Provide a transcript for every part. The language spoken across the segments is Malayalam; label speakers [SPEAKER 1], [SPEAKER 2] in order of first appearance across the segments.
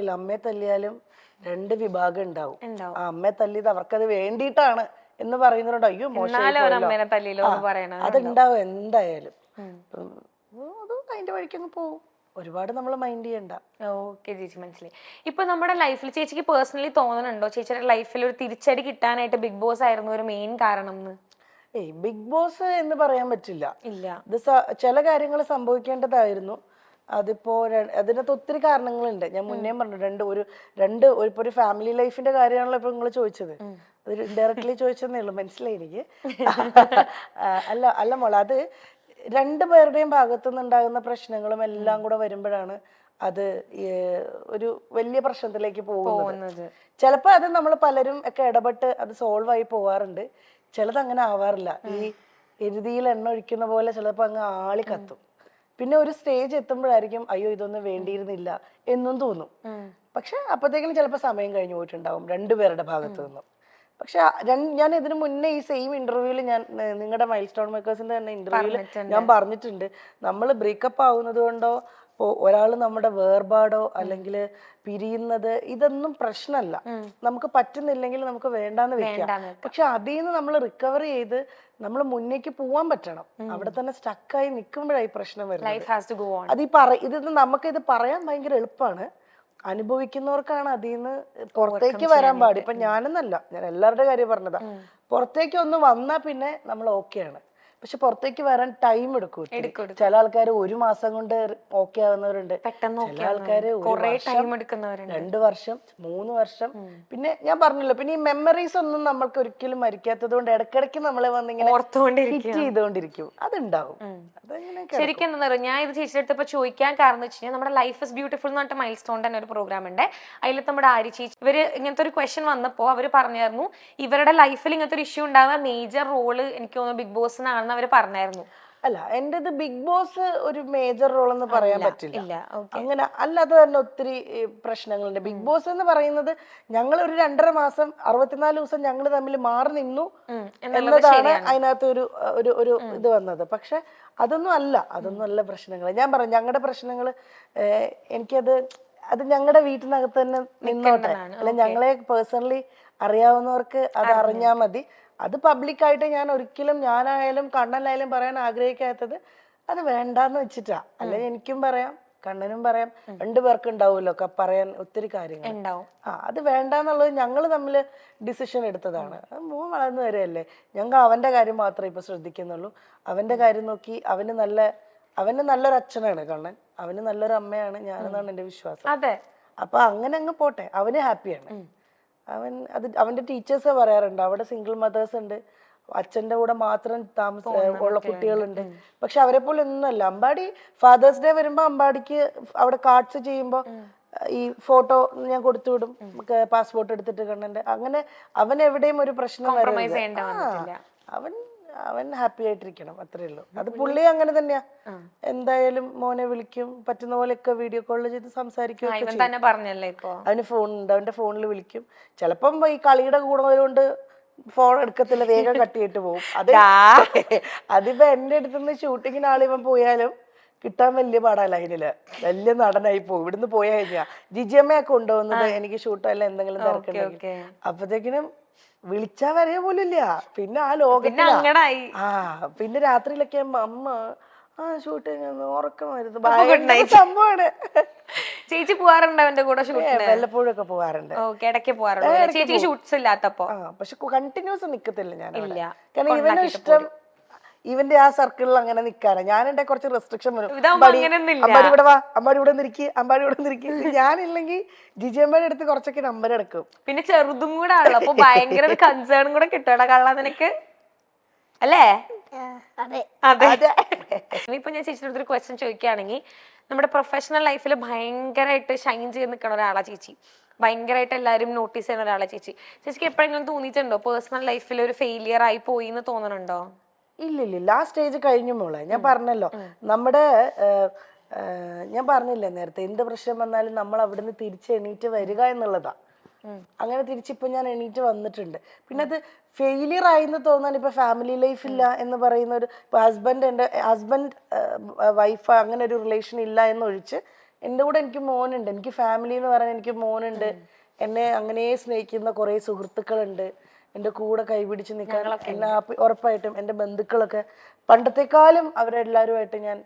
[SPEAKER 1] അമ്മയെ തല്ലിയാലും രണ്ട് വിഭാഗം ഉണ്ടാവും. ആ അമ്മയെ തല്ലിയത് അവർക്കത് വേണ്ടിയിട്ടാണ് എന്ന് പറയുന്നവരുണ്ട്. അയ്യോ
[SPEAKER 2] മോശം
[SPEAKER 1] അതുണ്ടാവും എന്തായാലും. അത് അതിന്റെ വഴിക്ക് അങ്ങ് പോവും. ഒരുപാട് നമ്മൾ മൈൻഡ് ചെയ്യണ്ട.
[SPEAKER 2] ഓക്കെ ചേച്ചി മനസ്സിലായി. ഇപ്പൊ നമ്മുടെ ലൈഫിൽ ചേച്ചിക്ക് പേഴ്സണലി തോന്നുന്നുണ്ടോ ചേച്ചിയുടെ ലൈഫിൽ ഒരു തിരിച്ചടി കിട്ടാനായിട്ട് ബിഗ് ബോസ് ആയിരുന്നു ഒരു മെയിൻ കാരണം എന്ന്?
[SPEAKER 1] ഏയ് ബിഗ് ബോസ് എന്ന് പറയാൻ പറ്റില്ല.
[SPEAKER 2] ഇല്ല.
[SPEAKER 1] ഇത് ചില കാര്യങ്ങൾ സംഭവിക്കേണ്ടതായിരുന്നു. അതിപ്പോ അതിനകത്ത് ഒത്തിരി കാരണങ്ങളുണ്ട്. ഞാൻ മുന്നേ പറഞ്ഞു രണ്ട് ഒരു രണ്ട് ഒരു- ഇപ്പൊ ഒരു ഫാമിലി ലൈഫിന്റെ കാര്യമാണല്ലോ ഇപ്പൊ നിങ്ങൾ ചോദിച്ചത്. അത് ഡയറക്ട്ലി ചോദിച്ചതേ ഉള്ളൂ മനസ്സിലായി എനിക്ക്. അല്ല അല്ല മോളെ അത് രണ്ട് പേരുടെയും ഭാഗത്തു നിന്നുണ്ടാകുന്ന പ്രശ്നങ്ങളും എല്ലാം കൂടെ വരുമ്പോഴാണ് അത് ഒരു വലിയ പ്രശ്നത്തിലേക്ക് പോകുന്നത്.
[SPEAKER 2] പോകുന്നത്.
[SPEAKER 1] ചിലപ്പോൾ അത് നമ്മൾ പലരും ഒക്കെ ഇടപെട്ട് അത് സോൾവ് ആയി പോവാറുണ്ട്. ചിലത് അങ്ങനെ ആവാറില്ല. ഈ എരുതിയിൽ എണ്ണ ഒഴിക്കുന്ന പോലെ ചിലപ്പോൾ അങ്ങ് ആളി കത്തും പിന്നെ ഒരു സ്റ്റേജ് എത്തുമ്പോഴായിരിക്കും അയ്യോ ഇതൊന്നും വേണ്ടിയിരുന്നില്ല എന്നും തോന്നും. പക്ഷെ അപ്പോഴത്തേക്കിനും ചിലപ്പോൾ സമയം കഴിഞ്ഞു പോയിട്ടുണ്ടാവും രണ്ടുപേരുടെ ഭാഗത്തു നിന്നും. പക്ഷെ ഞാൻ ഇതിനു മുന്നേ ഈ സെയിം ഇന്റർവ്യൂവിൽ ഞാൻ നിങ്ങളുടെ മൈൽ സ്റ്റോൺ മേക്കേഴ്സിന്റെ തന്നെ ഇന്റർവ്യൂവിൽ ഞാൻ പറഞ്ഞിട്ടുണ്ട്. നമ്മൾ ബ്രേക്കപ്പ് ആവുന്നത് കൊണ്ടോ ഇപ്പോൾ ഒരാൾ നമ്മുടെ വേർപാടോ അല്ലെങ്കിൽ പിരിയുന്നത് ഇതൊന്നും പ്രശ്നമല്ല നമുക്ക് പറ്റുന്നില്ലെങ്കിൽ നമുക്ക് വേണ്ടാന്ന് വെക്കാം. പക്ഷെ അതിൽ നിന്ന് നമ്മൾ റിക്കവർ ചെയ്ത് നമ്മൾ മുന്നേക്ക് പോവാൻ പറ്റണം. അവിടെ തന്നെ സ്റ്റക്കായി നിൽക്കുമ്പോഴായി പ്രശ്നം വരുന്നത്. അത് ഈ പറ ഇത് നമുക്ക് ഇത് പറയാൻ ഭയങ്കര എളുപ്പമാണ് അനുഭവിക്കുന്നവർക്കാണ് അതിൽ നിന്ന് പുറത്തേക്ക് വരാൻ പാടില്ല ഇപ്പൊ ഞാനെന്നല്ല ഞാൻ എല്ലാവരുടെ കാര്യം പറഞ്ഞതാ. പുറത്തേക്ക് ഒന്ന് വന്നാ പിന്നെ നമ്മൾ ഓക്കെയാണ് പക്ഷെ പുറത്തേക്ക് വരാൻ ടൈം എടുക്കും ചില ആൾക്കാർ ഒരു മാസം കൊണ്ട് ഓക്കെ ആവുന്നവരുണ്ട്. ചില
[SPEAKER 2] ആൾക്കാർ
[SPEAKER 1] രണ്ട് വർഷം മൂന്ന് വർഷം. പിന്നെ ഞാൻ പറഞ്ഞല്ലോ പിന്നെ ഈ മെമ്മറീസ് ഒന്നും നമ്മൾക്ക് ഒരിക്കലും മരിക്കാത്തത് കൊണ്ട് ഇടക്കിടക്ക് നമ്മളെ വന്നിങ്ങനെ ചെയ്തുകൊണ്ടിരിക്കും. അതുണ്ടാവും.
[SPEAKER 2] ശരിക്കും എന്താ പറയുക ഞാൻ ഇത് ചേച്ചിയെടുത്തപ്പോ ചോദിക്കാൻ കാരണം വെച്ച് കഴിഞ്ഞാൽ നമ്മുടെ ലൈഫ് ഇസ് ബ്യൂട്ടിഫുൾ എന്ന് പറഞ്ഞിട്ട് മൈൽ സ്റ്റോൺ തന്നെ ഒരു പ്രോഗ്രാം ഉണ്ട്. അതിൽ നമ്മുടെ ആരി ചേച്ചി ഇവർ ഇങ്ങനത്തെ ഒരു ക്വസ്റ്റ്യൻ വന്നപ്പോൾ അവർ പറഞ്ഞായിരുന്നു ഇവരുടെ ലൈഫിൽ ഇങ്ങനത്തെ ഒരു ഇഷ്യൂ ഉണ്ടാകുന്ന മേജർ റോൾ എനിക്ക് തോന്നുന്നു ബിഗ് ബോസിനാണെന്ന് അവർ പറഞ്ഞായിരുന്നു.
[SPEAKER 1] അല്ല എന്റേത് ബിഗ് ബോസ് ഒരു മേജർ റോൾ എന്ന് പറയാൻ പറ്റില്ല. അങ്ങനെ അല്ലാതെ തന്നെ ഒത്തിരി പ്രശ്നങ്ങളുണ്ട്. ബിഗ് ബോസ് എന്ന് പറയുന്നത് ഞങ്ങൾ ഒരു രണ്ടര മാസം അറുപത്തിനാല് ദിവസം ഞങ്ങൾ തമ്മിൽ മാറി നിന്നു എന്നതാണ് അതിനകത്ത് ഒരു ഒരു ഒരു ഇത് വന്നത്. പക്ഷെ അതൊന്നും അല്ല അതൊന്നും അല്ല പ്രശ്നങ്ങൾ. ഞാൻ പറഞ്ഞു ഞങ്ങളുടെ പ്രശ്നങ്ങൾ എനിക്കത് അത് ഞങ്ങളുടെ വീട്ടിനകത്ത് തന്നെ നിന്നോട്ടെ. അല്ല ഞങ്ങളെ പേഴ്സണലി അറിയാവുന്നവർക്ക് അത് അറിഞ്ഞാൽ മതി. അത് പബ്ലിക്കായിട്ട് ഞാൻ ഒരിക്കലും ഞാനായാലും കണ്ണനായാലും പറയാൻ ആഗ്രഹിക്കാത്തത് അത് വേണ്ടാന്ന് വെച്ചിട്ടാ. അല്ലെങ്കിൽ എനിക്കും പറയാം കണ്ണനും പറയാം. രണ്ടു പേർക്ക് ഉണ്ടാവുമല്ലോ ഒക്കെ പറയാൻ ഒത്തിരി കാര്യങ്ങൾ.
[SPEAKER 2] ഉണ്ടാവും.
[SPEAKER 1] ആ അത് വേണ്ടാന്നുള്ളത് ഞങ്ങൾ തമ്മിൽ ഡിസിഷൻ എടുത്തതാണ്. മോൻ വളർന്നു വരെയല്ലേ? ഞങ്ങൾ അവന്റെ കാര്യം മാത്രമേ ഇപ്പൊ ശ്രദ്ധിക്കുന്നുള്ളൂ. അവന്റെ കാര്യം നോക്കി അവന് നല്ല അവന് നല്ലൊരു അച്ഛനാണ് കണ്ണൻ. അവന് നല്ലൊരു അമ്മയാണ് ഞാനെന്നാണ് എന്റെ വിശ്വാസം.
[SPEAKER 2] അതെ.
[SPEAKER 1] അപ്പൊ അങ്ങനെ അങ്ങ് പോട്ടെ. അവന് ഹാപ്പിയാണ് അവൻ അത് അവന്റെ ടീച്ചേഴ്സ് പറയാറുണ്ട്. അവിടെ സിംഗിൾ മദേഴ്സ് ഉണ്ട്. അച്ഛന്റെ കൂടെ മാത്രം താമസ ഉള്ള കുട്ടികളുണ്ട്. പക്ഷെ അവരെ പോലെ ഒന്നുമല്ല. അമ്പാടി ഫാദേഴ്സ് ഡേ വരുമ്പോൾ അമ്പാടിക്ക് അവിടെ കാർഡ്സ് ചെയ്യുമ്പോൾ ഈ ഫോട്ടോ ഞാൻ കൊടുത്തു വിടും. പാസ്പോർട്ട് എടുത്തിട്ട് കണ്ണന്റെ അങ്ങനെ അവൻ എവിടെയും ഒരു പ്രശ്നം. അവൻ അവൻ ഹാപ്പി ആയിട്ടിരിക്കണം അത്രേ ഉള്ളൂ. അത് പുള്ളി അങ്ങനെ തന്നെയാ. എന്തായാലും മോനെ വിളിക്കും പറ്റുന്ന പോലെയൊക്കെ വീഡിയോ കോൾ ചെയ്ത് സംസാരിക്കും അവന് ഫോൺ ഉണ്ട് അവന്റെ ഫോണിൽ വിളിക്കും. ചിലപ്പം ഈ കളിയുടെ കൂടുന്നത് കൊണ്ട് ഫോൺ എടുക്കത്തില്ല വേഗം കട്ടിയിട്ട് പോവും. പോകും അത് അതിപ്പോ എന്റെ അടുത്തുനിന്ന് ഷൂട്ടിങ്ങിന് ആളിവൻ പോയാലും കിട്ടാൻ വലിയ പാടാ ലൈനിൽ വലിയ നടനായി പോകും ഇവിടുന്ന് പോയാ കഴിഞ്ഞാ. ജിജിയമ്മയെ കൊണ്ടുപോകുന്നത് എനിക്ക് ഷൂട്ടോ അല്ല എന്തെങ്കിലും തിരക്കുണ്ടെങ്കിൽ. അപ്പത്തേക്കിനും വിളിച്ചാ വരെ പോലും ഇല്ല പിന്നെ ആ
[SPEAKER 2] പിന്നെ
[SPEAKER 1] ലോകത്തിലാ.
[SPEAKER 2] അങ്ങടായി.
[SPEAKER 1] ആ പിന്നെ രാത്രിയിലൊക്കെ ആകുമ്പോ അമ്മ ആ ഷൂട്ടിങ് ഉറക്കം വരുന്നത് ഭയങ്കര. സംഭവമാണ്
[SPEAKER 2] ചേച്ചി പോവാറുണ്ട് അവന്റെ കൂടെ ഷൂട്ടിന്?
[SPEAKER 1] വല്ലപ്പോഴും ഒക്കെ പോവാറുണ്ട്.
[SPEAKER 2] ഓക്കെ ഇടയ്ക്ക് പോവാറുണ്ട് ചേച്ചി ഷൂട്ട്സ് ഇല്ലാത്തപ്പോ?
[SPEAKER 1] ആ പക്ഷെ കണ്ടിന്യൂസ് നിക്കത്തില്ല ഞാൻ
[SPEAKER 2] ഇല്ല.
[SPEAKER 1] കാരണം ഇവനും ഇഷ്ടം ഇവന്റെ ആ സർക്കിളിൽ അങ്ങനെ നിൽക്കാനാ ഞാൻ എന്റെ കുറച്ച് റെസ്ട്രിക്ഷൻ വരും. അമ്പാടി ഇവിടെ വാ. അമ്പാടി ഇവിടെ നിൽക്കി അമ്പാടി ഇവിടെ നിൽക്കി ഞാനില്ലെങ്കിൽ ജിജിയമ്മയുടെ അടുത്ത് കുറച്ചൊക്കെ നമ്പർ എടുക്കും.
[SPEAKER 2] പിന്നെ ചെറുതും കൂടെ ആണല്ലോ. അപ്പൊ ഭയങ്കര ഒരു കൺസേൺ കൂടെ കിട്ടുമല്ലോ കള്ള നിനക്ക്? അല്ലേ?
[SPEAKER 3] അതെ.
[SPEAKER 2] അതെ. ഇപ്പൊ ഞാൻ ചേച്ചിയുടെ അടുത്തൊരു ക്വസ്റ്റ്യൻ ചോദിക്കുകയാണെങ്കിൽ നമ്മുടെ പ്രൊഫഷണൽ ലൈഫിൽ ഭയങ്കരമായിട്ട് ഷൈൻ ചെയ്ത് നിൽക്കുന്ന ഒരാളാ ചേച്ചി. ഭയങ്കരമായിട്ട് എല്ലാരും നോട്ടീസ് ചെയ്യുന്ന ഒരാളാ ചേച്ചി. ചേച്ചിക്ക് എപ്പോഴെങ്കിലും തോന്നിയിട്ടുണ്ടോ? പേഴ്സണൽ ലൈഫിൽ ഒരു ഫെയിലിയർ ആയി പോയി എന്ന് തോന്നുന്നുണ്ടോ
[SPEAKER 1] ഇല്ല ഇല്ല ഇല്ല ആ സ്റ്റേജ് കഴിഞ്ഞു മോളെ. ഞാൻ പറഞ്ഞല്ലോ നമ്മുടെ ഞാൻ പറഞ്ഞില്ലേ നേരത്തെ എന്ത് പ്രശ്നം വന്നാലും നമ്മൾ അവിടുന്ന് തിരിച്ച് എണീറ്റ് വരിക എന്നുള്ളതാ. അങ്ങനെ തിരിച്ചിപ്പോ ഞാൻ എണീറ്റ് വന്നിട്ടുണ്ട്. പിന്നെ അത് ഫെയിലിയർ ആയിന്ന് തോന്നാൻ ഇപ്പൊ ഫാമിലി ലൈഫ് ഇല്ല എന്ന് പറയുന്ന ഒരു ഇപ്പൊ ഹസ്ബൻഡ് എന്റെ ഹസ്ബൻഡ് വൈഫ് അങ്ങനെ ഒരു റിലേഷൻ ഇല്ല എന്നൊഴിച്ച് എന്റെ കൂടെ എനിക്ക് മോനുണ്ട്. എനിക്ക് ഫാമിലി എന്ന് പറയാൻ എനിക്ക് മോനുണ്ട്. എന്നെ അങ്ങനെ സ്നേഹിക്കുന്ന കുറേ സുഹൃത്തുക്കളുണ്ട്. എന്റെ കൂടെ കൈപിടിച്ച് നിൽക്കാൻ എന്നെ ഹാപ്പി ഉറപ്പായിട്ടും എന്റെ ബന്ധുക്കളൊക്കെ പണ്ടത്തെക്കാളും അവരെല്ലാവരുമായിട്ട് ഞാൻ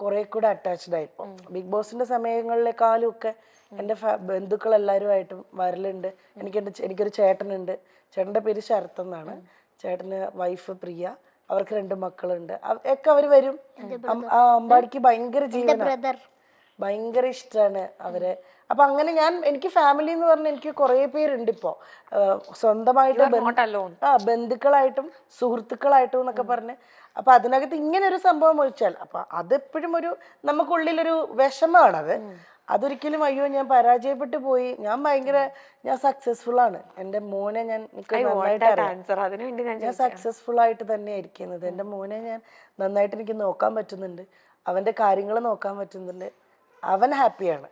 [SPEAKER 1] കുറെ കൂടെ അറ്റാച്ച്ഡ് ആയി. ബിഗ് ബോസിന്റെ സമയങ്ങളിലെക്കാളും ഒക്കെ എന്റെ ബന്ധുക്കൾ എല്ലാവരുമായിട്ടും വരലുണ്ട്. എനിക്ക് എന്റെ എനിക്കൊരു ചേട്ടനുണ്ട്. ചേട്ടന്റെ പേര് ശരത് എന്നാണ്. ചേട്ടന് വൈഫ് പ്രിയ. അവർക്ക് രണ്ട് മക്കളുണ്ട്. ഒക്കെ അവർ വരും. അമ്പാടിക്ക് ഭയങ്കര
[SPEAKER 3] ബ്രദർ
[SPEAKER 1] ഭയങ്കര ഇഷ്ടമാണ് അവരെ. അപ്പൊ അങ്ങനെ ഞാൻ എനിക്ക് ഫാമിലി എന്ന് പറഞ്ഞാൽ എനിക്ക് കുറേ പേരുണ്ട് ഇപ്പോ. സ്വന്തമായിട്ട് ആ ബന്ധുക്കളായിട്ടും സുഹൃത്തുക്കളായിട്ടും എന്നൊക്കെ പറഞ്ഞ്. അപ്പൊ അതിനകത്ത് ഇങ്ങനെ ഒരു സംഭവം ഒഴിച്ചാൽ അപ്പൊ അതെപ്പോഴും ഒരു നമുക്കുള്ളിലൊരു വിഷമാണത് അതൊരിക്കലും അയ്യോ ഞാൻ പരാജയപ്പെട്ടു പോയി. ഞാൻ ഭയങ്കര ഞാൻ സക്സസ്ഫുൾ ആണ്. എന്റെ മോനെ ഞാൻ
[SPEAKER 2] ഞാൻ
[SPEAKER 1] സക്സസ്ഫുൾ ആയിട്ട് തന്നെ ഇരിക്കുന്നത് എന്റെ മോനെ ഞാൻ നന്നായിട്ട് എനിക്ക് നോക്കാൻ പറ്റുന്നുണ്ട്. അവന്റെ കാര്യങ്ങൾ നോക്കാൻ പറ്റുന്നുണ്ട്. അവൻ ഹാപ്പിയാണ്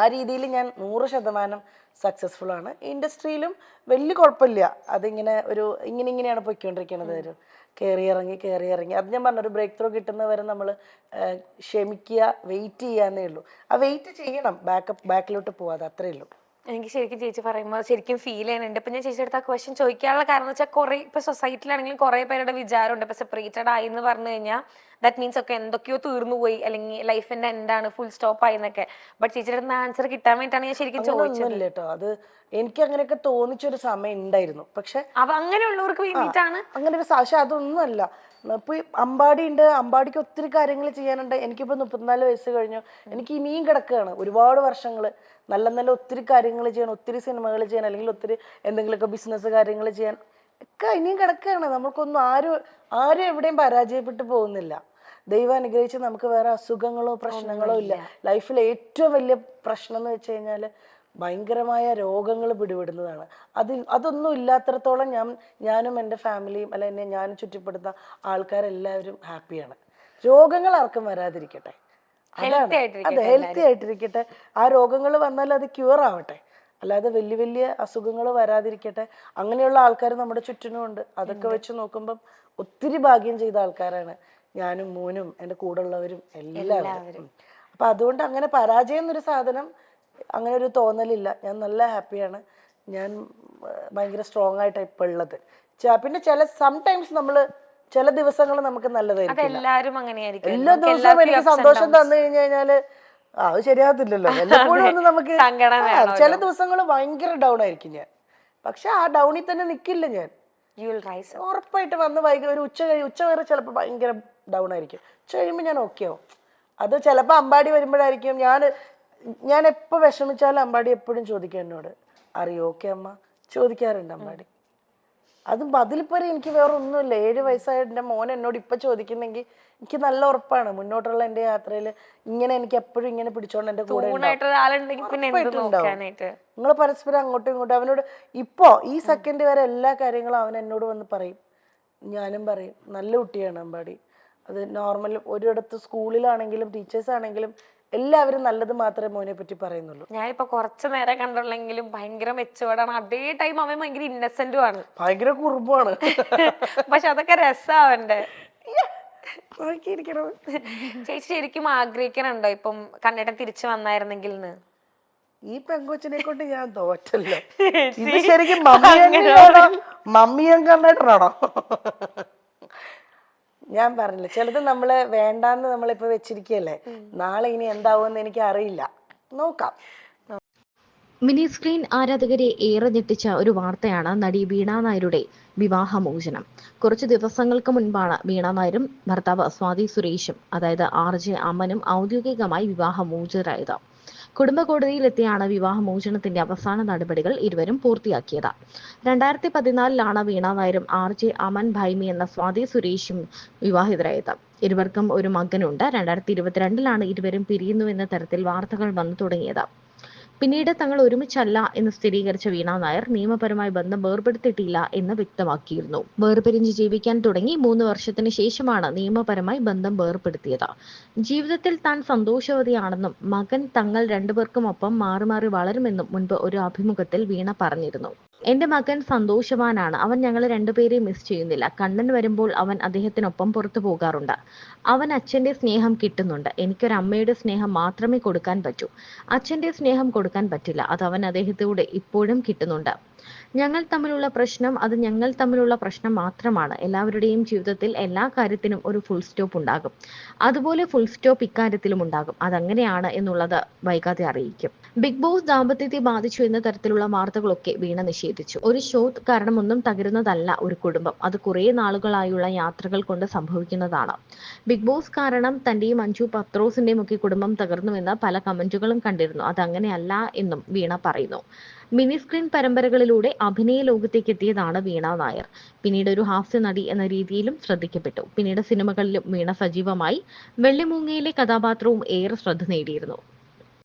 [SPEAKER 1] ആ രീതിയിൽ ഞാൻ നൂറ് ശതമാനം സക്സസ്ഫുൾ ആണ്. ഇൻഡസ്ട്രിയിലും വലിയ കുഴപ്പമില്ല. അതിങ്ങനെ ഒരു ഇങ്ങനെ ഇങ്ങനെയാണ് പൊയ്ക്കൊണ്ടിരിക്കുന്നത്. ഒരു കയറി ഇറങ്ങി കയറി ഇറങ്ങി. അത് ഞാൻ പറഞ്ഞു ഒരു ബ്രേക്ക് ത്രൂ കിട്ടുന്നവരെ നമ്മൾ ക്ഷമിക്കുക വെയിറ്റ് ചെയ്യാന്നേ ഉള്ളൂ. ആ വെയിറ്റ് ചെയ്യണം. ബാക്കപ്പ് ബാക്കിലോട്ട് പോവാതെ അത്രേ ഉള്ളൂ.
[SPEAKER 2] എനിക്ക് ശരിക്കും ചേച്ചി പറയുമ്പോൾ ശരിക്കും ഫീൽ ചെയ്യുന്നുണ്ട്. ഇപ്പം ഞാൻ ചേച്ചിയുടെ അടുത്ത് ആ ക്വസ്റ്റ്യൻ ചോദിക്കാനുള്ള കാരണം എന്ന് വെച്ചാൽ കുറേ ഇപ്പോൾ സൊസൈറ്റിയിലാണെങ്കിലും കുറേ പേരുടെ വിചാരമുണ്ട്. ഇപ്പോൾ സെപ്പറേറ്റഡ് ആയി എന്ന് പറഞ്ഞു കഴിഞ്ഞാൽ ദാറ്റ് മീൻസ് ഒക്കെ എന്തൊക്കെയോ തീർന്നു പോയി. അല്ലെങ്കിൽ ലൈഫിന്റെ എന്താണ് ഫുൾ സ്റ്റോപ്പ് ആയി എന്നൊക്കെ. ബട്ട് ചേച്ചിയുടെ അടുത്ത് ആൻസർ കിട്ടാൻ വേണ്ടിയിട്ടാണ് ഞാൻ ശരിക്കും ചോദിച്ചത്.
[SPEAKER 1] കേട്ടോ. അത് എനിക്ക് അങ്ങനെയൊക്കെ തോന്നിച്ചൊരു സമയം ഉണ്ടായിരുന്നു. പക്ഷെ
[SPEAKER 2] അങ്ങനെയുള്ളവർക്ക് വേണ്ടിയിട്ടാണ്?
[SPEAKER 1] അങ്ങനെ ഒരു പക്ഷെ അതൊന്നുമല്ല. ഇപ്പൊ അമ്പാടി ഉണ്ട്. അമ്പാടിക്ക് ഒത്തിരി കാര്യങ്ങൾ ചെയ്യാനുണ്ട്. എനിക്കിപ്പോ മുപ്പത്തിനാല് വയസ്സ് കഴിഞ്ഞു. എനിക്ക് ഇനിയും കിടക്കുകയാണ്. ഒരുപാട് വർഷങ്ങൾ നല്ല നല്ല ഒത്തിരി കാര്യങ്ങൾ ചെയ്യാൻ ഒത്തിരി സിനിമകൾ ചെയ്യാൻ അല്ലെങ്കിൽ ഒത്തിരി എന്തെങ്കിലുമൊക്കെ ബിസിനസ് കാര്യങ്ങൾ ചെയ്യാൻ ഒക്കെ ഇനിയും കിടക്കുകയാണ്. നമുക്കൊന്നും ആരും ആരും എവിടെയും പരാജയപ്പെട്ടു പോകുന്നില്ല. ദൈവം അനുഗ്രഹിച്ച് നമുക്ക് വേറെ അസുഖങ്ങളോ പ്രശ്നങ്ങളോ ഇല്ല. ലൈഫിൽ ഏറ്റവും വലിയ പ്രശ്നം എന്ന് വെച്ച് കഴിഞ്ഞാൽ ഭയങ്കരമായ രോഗങ്ങൾ പിടിപെടുന്നതാണ്. അതിൽ അതൊന്നും ഇല്ലാത്തടത്തോളം ഞാൻ ഞാനും എന്റെ ഫാമിലിയും അല്ല എന്നെ ഞാൻ ചുറ്റിപ്പെടുന്ന ആൾക്കാരെല്ലാവരും ഹാപ്പിയാണ്. രോഗങ്ങൾ ആർക്കും വരാതിരിക്കട്ടെ. അത് ഹെൽത്തി ആയിട്ടിരിക്കട്ടെ. ആ രോഗങ്ങൾ വന്നാൽ അത് ക്യൂർ ആവട്ടെ. അല്ലാതെ വലിയ വലിയ അസുഖങ്ങൾ വരാതിരിക്കട്ടെ. അങ്ങനെയുള്ള ആൾക്കാർ നമ്മുടെ ചുറ്റിനുമുണ്ട്. അതൊക്കെ വെച്ച് നോക്കുമ്പം ഒത്തിരി ഭാഗ്യം ചെയ്ത ആൾക്കാരാണ്. ഞാനും മോനും എന്റെ കൂടെ ഉള്ളവരും എല്ലാവരും. അപ്പം അതുകൊണ്ട് അങ്ങനെ പരാജയം എന്നൊരു സാധനം അങ്ങനെ ഒരു തോന്നലില്ല. ഞാൻ നല്ല ഹാപ്പിയാണ് ഞാൻ ഭയങ്കര സ്ട്രോങ് ആയിട്ടാണ് ഇപ്പം ഉള്ളത് പിന്നെ ചില സംടൈംസ് നമ്മൾ ചില ദിവസങ്ങൾ നമുക്ക് നല്ലതായിരിക്കും എല്ലാ ദിവസവും എനിക്ക് സന്തോഷം തന്നു കഴിഞ്ഞു കഴിഞ്ഞാൽ അത് ശരിയാകത്തില്ലല്ലോ. എല്ലപ്പോഴും ഒന്ന് നമുക്ക് ചില ദിവസങ്ങൾ ഭയങ്കര ഡൗൺ ആയിരിക്കും ഞാൻ. പക്ഷെ ആ ഡൗണിൽ തന്നെ നിൽക്കില്ല ഞാൻ.
[SPEAKER 2] You will up.
[SPEAKER 1] ഉറപ്പായിട്ട് വന്ന് വൈകി ഒരു ഉച്ച കഴി ഉച്ച വരെ ചിലപ്പോൾ ഭയങ്കര ഡൗൺ ആയിരിക്കും. ഉച്ച കഴിയുമ്പോൾ ഞാൻ ഓക്കെ ആവും. അത് ചിലപ്പോൾ അമ്പാടി വരുമ്പോഴായിരിക്കും. ഞാൻ ഞാൻ എപ്പോൾ വിഷമിച്ചാലും അമ്പാടി എപ്പോഴും ചോദിക്കും എന്നോട്. അറിയോ ഓക്കെ അമ്മ? ചോദിക്കാറുണ്ട് അമ്പാടി. അതും അതിലിപ്പോഴും എനിക്ക് വേറെ ഒന്നുമില്ല ഏഴ് വയസ്സായ എന്റെ മോൻ എന്നോട് ഇപ്പം ചോദിക്കുന്നെങ്കിൽ എനിക്ക് നല്ല ഉറപ്പാണ്. മുന്നോട്ടുള്ള എന്റെ യാത്രയിൽ ഇങ്ങനെ എനിക്ക് എപ്പോഴും ഇങ്ങനെ പിടിച്ചോണ്ട് എന്റെ കൂടെ നിങ്ങൾ പരസ്പരം അങ്ങോട്ടും ഇങ്ങോട്ടും അവനോട് ഇപ്പോ ഈ സെക്കൻഡ് വരെ എല്ലാ കാര്യങ്ങളും അവൻ എന്നോട് വന്ന് പറയും. ഞാനും പറയും. നല്ല കുട്ടിയാണ് അമ്പാടി. അത് നോർമൽ ഒരിടത്ത് സ്കൂളിലാണെങ്കിലും ടീച്ചേഴ്സ് ആണെങ്കിലും എല്ലാവരും നല്ലത് മാത്രമേ മോനെ പറ്റി പറയുന്നുള്ളൂ.
[SPEAKER 2] ഞാനിപ്പോ കുറച്ചു നേരം കണ്ടുള്ളെങ്കിലും ഭയങ്കര മെച്ചുവേർഡാണ് അതേ ടൈം അവൻ ഭയങ്കര ഇന്നസെന്റും ആണ്.
[SPEAKER 1] ഭയങ്കര കുറുമ്പാണ്.
[SPEAKER 2] പക്ഷെ അതൊക്കെ രസാവണ്ടേ ചേച്ചി ശരിക്കും ആഗ്രഹിക്കണുണ്ടോ ഇപ്പം കണ്ണേട്ടൻ തിരിച്ചു വന്നായിരുന്നെങ്കിൽ
[SPEAKER 1] ഈ പെങ്കൊച്ചിനെ കൊണ്ട് ഞാൻ തോറ്റല്ലോ. ഇത് ശരിക്കും മമ്മിയങ്ങാണോ മമ്മിയം കണ്ടിട്ടാണോ ഞാൻ പറഞ്ഞില്ല ചിലത് നമ്മൾ വേണ്ടാന്ന് നമ്മളിപ്പോ വെച്ചിരിക്കല്ലേ നാളെ ഇനി എന്താവും എനിക്ക് അറിയില്ല. നോക്കാം.
[SPEAKER 4] മിനി സ്ക്രീൻ ആരാധകരെ ഏറെ ഞെട്ടിച്ച ഒരു വാർത്തയാണ് നടി വീണ നായരുടെ വിവാഹമോചനം. കുറച്ച് ദിവസങ്ങൾക്ക് മുൻപാണ് വീണ നായരും ഭർത്താവ് സ്വാതി സുരേഷും അതായത് ആർ ജെ അമ്മനും ഔദ്യോഗികമായി വിവാഹമോചിതരായത്. കുടുംബ കോടതിയിലെത്തിയാണ് വിവാഹമോചനത്തിന്റെ അവസാന നടപടികൾ ഇരുവരും പൂർത്തിയാക്കിയത്. രണ്ടായിരത്തി പതിനാലിലാണ് വീണ നായരും ആർ ജെ അമൻ ഭൈമി എന്ന സ്വാതി സുരേഷും വിവാഹിതരായത്. ഇരുവർക്കും ഒരു മകനുണ്ട്. രണ്ടായിരത്തി ഇരുപത്തിരണ്ടിലാണ് ഇരുവരും പിരിയുന്നുവെന്ന തരത്തിൽ വാർത്തകൾ വന്നു തുടങ്ങിയത്. പിന്നീട് തങ്ങൾ ഒരുമിച്ചല്ല എന്ന് സ്ഥിരീകരിച്ച വീണ നായർ നിയമപരമായി ബന്ധം വേർപെടുത്തിയിട്ടില്ല എന്ന് വ്യക്തമാക്കിയിരുന്നു. വേർപിരിഞ്ഞ് ജീവിക്കാൻ തുടങ്ങി മൂന്ന് വർഷത്തിന് ശേഷമാണ് നിയമപരമായി ബന്ധം വേർപെടുത്തിയത്. ജീവിതത്തിൽ താൻ സന്തോഷവതിയാണെന്നും മകൻ തങ്ങൾ രണ്ടുപേർക്കും ഒപ്പം മാറി മാറി വളരുമെന്നും മുൻപ് ഒരു അഭിമുഖത്തിൽ വീണ പറഞ്ഞിരുന്നു. എന്റെ മകൻ സന്തോഷവാനാണ്. അവൻ ഞങ്ങൾ രണ്ടുപേരെയും മിസ് ചെയ്യുന്നില്ല. കണ്ണൻ വരുമ്പോൾ അവൻ അദ്ദേഹത്തിനൊപ്പം പുറത്തു പോകാറുണ്ട്. അവൻ അച്ഛന്റെ സ്നേഹം കിട്ടുന്നുണ്ട്. എനിക്കൊരു അമ്മയുടെ സ്നേഹം മാത്രമേ കൊടുക്കാൻ പറ്റൂ. അച്ഛന്റെ സ്നേഹം കൊടുക്കാൻ പറ്റില്ല. അത് അവൻ അദ്ദേഹത്തിലൂടെ ഇപ്പോഴും കിട്ടുന്നുണ്ട്. ഞങ്ങൾ തമ്മിലുള്ള പ്രശ്നം അത് ഞങ്ങൾ തമ്മിലുള്ള പ്രശ്നം മാത്രമാണ്. എല്ലാവരുടെയും ജീവിതത്തിൽ എല്ലാ കാര്യത്തിനും ഒരു ഫുൾ സ്റ്റോപ്പ് ഉണ്ടാകും. അതുപോലെ ഫുൾ സ്റ്റോപ്പ് ഇക്കാര്യത്തിലും ഉണ്ടാകും. അതങ്ങനെയാണ് എന്നുള്ളത് വൈകാതെ അറിയിക്കും. ബിഗ് ബോസ് ദാമ്പത്യത്തെ ബാധിച്ചു എന്ന തരത്തിലുള്ള വാർത്തകളൊക്കെ വീണ നിഷേധിച്ചു. ഒരു ഷോ കാരണമൊന്നും തകരുന്നതല്ല ഒരു കുടുംബം. അത് കുറേ നാളുകളായുള്ള യാത്രകൾ കൊണ്ട് സംഭവിക്കുന്നതാണ്. ബിഗ് ബോസ് കാരണം തന്റെയും അഞ്ചു പത്രോസിന്റെയും ഒക്കെ കുടുംബം തകർന്നുവെന്ന് പല കമന്റുകളും കണ്ടിരുന്നു. അതങ്ങനെയല്ല എന്നും വീണ പറയുന്നു. മിനി സ്ക്രീൻ പരമ്പരകളിലൂടെ അഭിനയ ലോകത്തേക്ക് എത്തിയതാണ് വീണ നായർ. പിന്നീട് ഒരു ഹാസ്യ നടി എന്ന രീതിയിലും ശ്രദ്ധിക്കപ്പെട്ടു. പിന്നീട് സിനിമകളിലും വീണ സജീവമായി. വെള്ളിമൂങ്ങയിലെ കഥാപാത്രവും ഏറെ ശ്രദ്ധ നേടിയിരുന്നു.